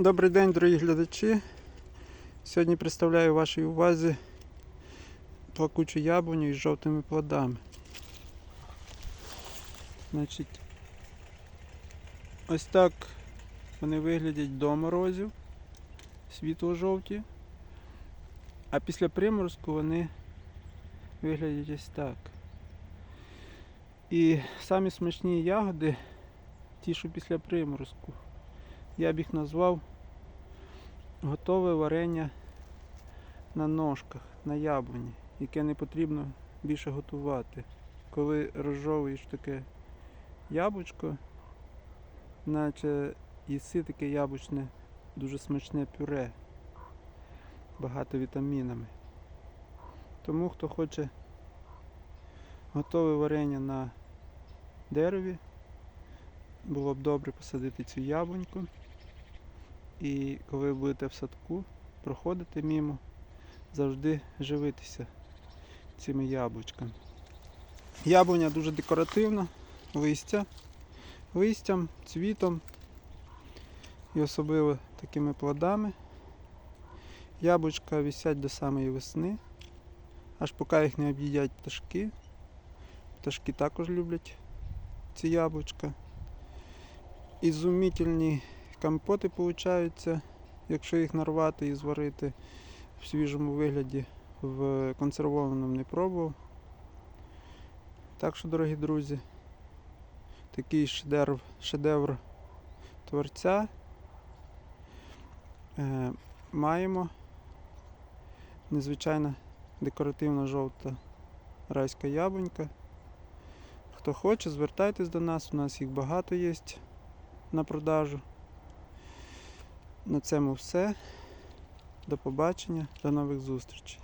Добрий день, дорогі глядачі. Сьогодні представляю вашій увазі плакучу яблуню із жовтими плодами. Значить, ось так вони виглядять до морозів, світло-жовті, а після приморозку вони виглядять ось так. І самі смачні ягоди, ті, що після приморозку. Я б їх назвав готове варення на ножках, на яблуні, яке не потрібно більше готувати. Коли розжовуєш таке яблучко, наче їси таке яблучне, дуже смачне пюре, багато вітамінами. Тому хто хоче готове варення на дереві, було б добре посадити цю яблуньку. І коли будете в садку, проходити мімо, завжди живитися цими яблучками. Яблуня дуже декоративна, листя, листям, цвітом і особливо такими плодами. Яблучка висять до самої весни, аж поки їх не об'їдять пташки. Пташки також люблять ці яблучка. Ізумітельні компоти получаються, якщо їх нарвати і зварити в свіжому вигляді, в консервованому не пробував. Так що, дорогі друзі, такий шедевр, шедевр творця е, маємо. Незвичайна декоративна жовта райська яблунька. Хто хоче, звертайтесь до нас, у нас їх багато є на продажу. На цьому все. До побачення, до нових зустрічей.